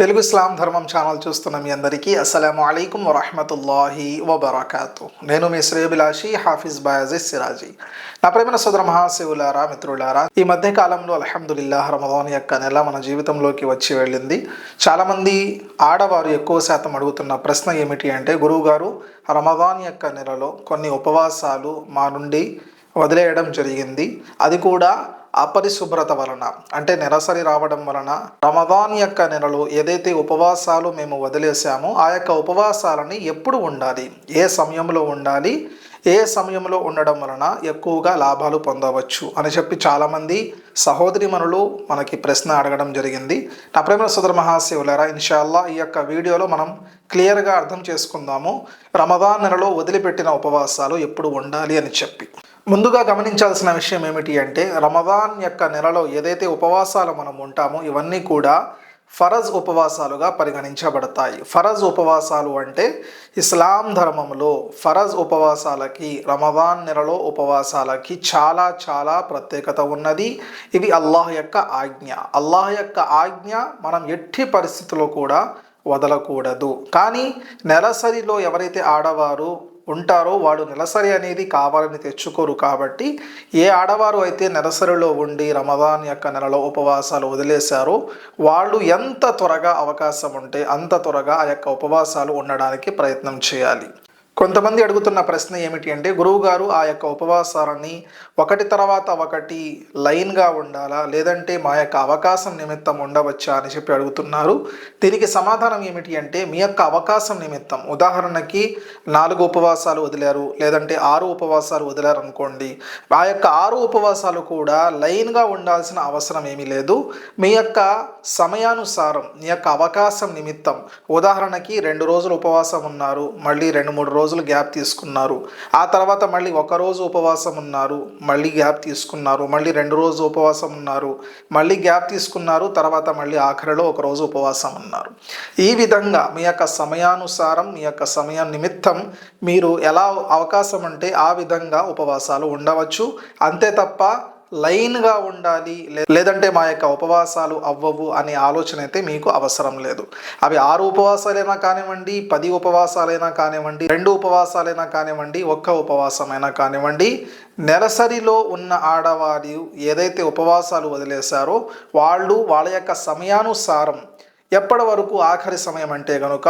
తెలుగు ఇస్లాం ధర్మం ఛానల్ చూస్తున్న మీ అందరికీ అస్సలాము అలైకుం వరహమతుల్లాహి వబర్కాతు. నేను మీ శ్రేయభిలాషి హాఫీజ్ బయాజీ సిరాజీ. నా ప్రేమ సోదర మహాశివులారా మిత్రులారా ఈ మధ్య కాలంలో అలహమ్దుల్లా రమదాన్ యొక్క నెల మన జీవితంలోకి వచ్చి వెళ్ళింది. చాలామంది ఆడవారు ఎక్కువ శాతం అడుగుతున్న ప్రశ్న ఏమిటి అంటే గురువుగారు రమదాన్ యొక్క నెలలో కొన్ని ఉపవాసాలు మా నుండి వదిలేయడం జరిగింది. అది కూడా అపరిశుభ్రత వలన అంటే నెలసరి రావడం వలన రమదాన్ యొక్క నెలలో ఏదైతే ఉపవాసాలు మేము వదిలేసామో ఆ యొక్క ఉపవాసాలని ఎప్పుడు ఉండాలి? ఏ సమయంలో ఉండాలి? ఏ సమయంలో ఉండడం వలన ఎక్కువగా లాభాలు పొందవచ్చు? అని చెప్పి చాలామంది సహోదరిమణులు మనకి ప్రశ్న అడగడం జరిగింది. నా ప్రేమ సోదర మహాశివులరా ఇన్షాల్లా ఈ యొక్క వీడియోలో మనం క్లియర్గా అర్థం చేసుకుందాము. రమదాన్ నెలలో వదిలిపెట్టిన ఉపవాసాలు ఎప్పుడు ఉండాలి అని చెప్పి. ముందుగా గమనించాల్సిన విషయం ఏమిటి అంటే రమదాన్ యొక్క నెలలో ఏదైతే ఉపవాసాలు మనం ఉంటామో ఇవన్నీ కూడా ఫరజ్ ఉపవాసాలుగా పరిగణించబడతాయి. ఫరజ్ ఉపవాసాలు అంటే ఇస్లాం ధర్మంలో ఫరజ్ ఉపవాసాలకి రమదాన్ నెలలో ఉపవాసాలకి చాలా చాలా ప్రత్యేకత ఉన్నది. ఇవి అల్లాహ్ యొక్క ఆజ్ఞ. అల్లాహ్ యొక్క ఆజ్ఞ మనం ఎట్టి పరిస్థితుల్లో కూడా వదలకూడదు. కానీ నెలసరిలో ఎవరైతే ఆడవారు ఉంటారో వాడు నెలసరి అనేది కావాలని తెచ్చుకోరు కాబట్టి ఏ ఆడవారు అయితే నెలసరిలో ఉండి రమదాన్ యొక్క నెలలో ఉపవాసాలు వదిలేశారో వాళ్ళు ఎంత త్వరగా అవకాశం ఉంటే అంత త్వరగా ఆ యొక్క ఉపవాసాలు ఉండడానికి ప్రయత్నం చేయాలి. కొంతమంది అడుగుతున్న ప్రశ్న ఏమిటి అంటే గురువుగారు ఆ యొక్క ఉపవాసాలని ఒకటి తర్వాత ఒకటి లైన్గా ఉండాలా? లేదంటే మా యొక్క అవకాశం నిమిత్తం ఉండవచ్చా అని చెప్పి అడుగుతున్నారు. దీనికి సమాధానం ఏమిటి అంటే మీ యొక్క అవకాశం నిమిత్తం. ఉదాహరణకి నాలుగు ఉపవాసాలు వదిలారు లేదంటే ఆరు ఉపవాసాలు వదిలారు అనుకోండి ఆ యొక్క ఆరు ఉపవాసాలు కూడా లైన్గా ఉండాల్సిన అవసరం ఏమీ లేదు. మీ యొక్క సమయానుసారం మీ యొక్క అవకాశం నిమిత్తం. ఉదాహరణకి రెండు రోజులు ఉపవాసం ఉన్నారు మళ్ళీ రెండు మూడు రోజులు రోజులు గ్యాప్ తీసుకున్నారు. ఆ తర్వాత మళ్ళీ ఒక రోజు ఉపవాసం ఉన్నారు. మళ్ళీ గ్యాప్ తీసుకున్నారు. మళ్ళీ రెండు రోజు ఉపవాసం ఉన్నారు. మళ్ళీ గ్యాప్ తీసుకున్నారు. తర్వాత మళ్ళీ ఆఖరిలో ఒక రోజు ఉపవాసం ఉన్నారు. ఈ విధంగా మీ యొక్క సమయానుసారం మీ యొక్క సమయం నిమిత్తం మీరు ఎలా అవకాశం అంటే ఆ విధంగా ఉపవాసాలు ఉండవచ్చు. అంతే తప్ప లైన్గా ఉండాలి లే- లేదంటే మా యొక్క ఉపవాసాలు అవ్వవు అనే ఆలోచన అయితే మీకు అవసరం లేదు. అవి ఆరు ఉపవాసాలైనా కానివ్వండి పది ఉపవాసాలైనా కానివ్వండి రెండు ఉపవాసాలైనా కానివ్వండి ఒక్క ఉపవాసమైనా కానివ్వండి నెలసరిలో ఉన్న ఆడవారి ఏదైతే ఉపవాసాలు వదిలేశారో వాళ్ళు వాళ్ళ యొక్క సమయానుసారం ఎప్పటి వరకు ఆఖరి సమయం అంటే కనుక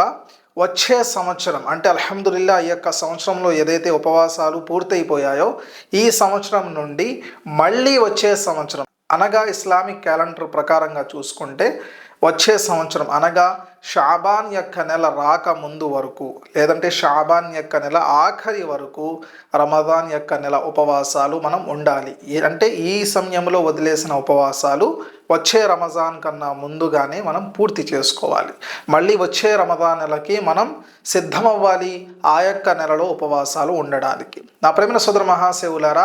వచ్చే సంవత్సరం అంటే అల్హమ్దుల్లా ఈ యొక్క సంవత్సరంలో ఏదైతే ఉపవాసాలు పూర్తయిపోయాయో ఈ సంవత్సరం నుండి మళ్ళీ వచ్చే సంవత్సరం అనగా ఇస్లామిక్ క్యాలెండర్ ప్రకారంగా చూసుకుంటే వచ్చే సంవత్సరం అనగా షాబాన్ యొక్క నెల రాక ముందు వరకు లేదంటే షాబాన్ యొక్క నెల ఆఖరి వరకు రమదాన్ యొక్క నెల ఉపవాసాలు మనం ఉండాలి. అంటే ఈ సమయంలో వదిలేసిన ఉపవాసాలు వచ్చే రమజాన్ కన్నా ముందుగానే మనం పూర్తి చేసుకోవాలి. మళ్ళీ వచ్చే రమజాన్ నెలకి మనం సిద్ధమవ్వాలి. ఆ యొక్క నెలలో ఉపవాసాలు ఉండడానికి. నా ప్రేమిన సోదర మహాశివులారా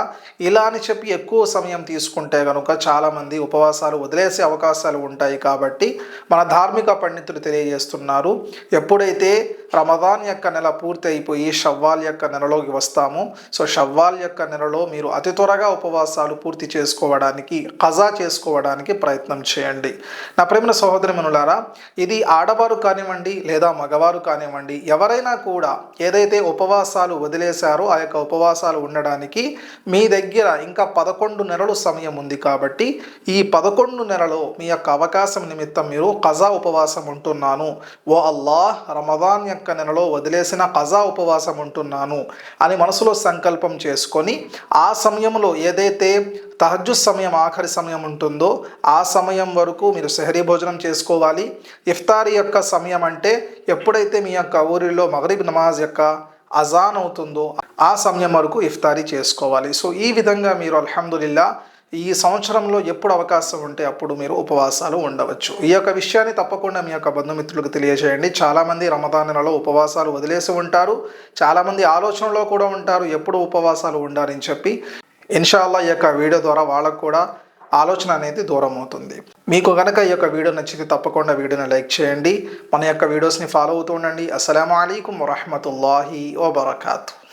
ఇలా అని చెప్పి ఎక్కువ సమయం తీసుకుంటే కనుక చాలామంది ఉపవాసాలు వదిలేసే అవకాశాలు ఉంటాయి కాబట్టి మన ధార్మిక పండితులు తెలియజేస్తున్నారు. ఎప్పుడైతే రమదాన్ యొక్క నెల పూర్తి అయిపోయి షవ్వాల్ యొక్క నెలలోకి వస్తాము సో షవ్వాల్ యొక్క నెలలో మీరు అతి త్వరగా ఉపవాసాలు పూర్తి చేసుకోవడానికి కజా చేసుకోవడానికి ప్రయత్నం చేయండి. నా ప్రేమిన సహోదరి మనులారా ఇది ఆడవారు కానివ్వండి లేదా మగవారు కానివ్వండి ఎవరైనా కూడా ఏదైతే ఉపవాసాలు వదిలేశారో ఆ యొక్క ఉపవాసాలు ఉండడానికి మీ దగ్గర ఇంకా పదకొండు నెలలు సమయం ఉంది కాబట్టి ఈ పదకొండు నెలలో మీ యొక్క అవకాశం నిమిత్తం మీరు కజా ఉపవాసం ఉంటున్నాను. ఓ అల్లాహ్ రమదాన్ యొక్క నెలలో వదిలేసిన కజా ఉపవాసం ఉంటున్నాను అని మనసులో సంకల్పం చేసుకొని ఆ సమయంలో ఏదైతే తహజు సమయం ఆఖరి సమయం ఉంటుందో ఆ సమయం వరకు మీరు సెహరీ భోజనం చేసుకోవాలి. ఇఫ్తారీ యొక్క సమయం అంటే ఎప్పుడైతే మీ యొక్క ఊరిలో మగరిబ్ నమాజ్ యొక్క అజాన్ అవుతుందో ఆ సమయం వరకు ఇఫ్తారీ చేసుకోవాలి. సో ఈ విధంగా మీరు అల్హమ్దుల్లా ఈ సంవత్సరంలో ఎప్పుడు అవకాశం ఉంటే అప్పుడు మీరు ఉపవాసాలు ఉండవచ్చు. ఈ యొక్క విషయాన్ని తప్పకుండా మీ యొక్క బంధుమిత్రులకు తెలియజేయండి. చాలామంది రమదాన్ నెలలో ఉపవాసాలు వదిలేసి ఉంటారు. చాలామంది ఆలోచనలో కూడా ఉంటారు ఎప్పుడు ఉపవాసాలు ఉండాలని చెప్పి. ఇన్షాల్లా ఈ యొక్క వీడియో ద్వారా వాళ్ళకు కూడా ఆలోచన అనేది దూరం అవుతుంది. మీకు కనుక ఈ యొక్క వీడియో నచ్చితే తప్పకుండా వీడియోని లైక్ చేయండి. మన యొక్క వీడియోస్ని ఫాలో అవుతూ ఉండండి. అస్సలం అయికం వరహమతుల్లాహి వబర్కాతు.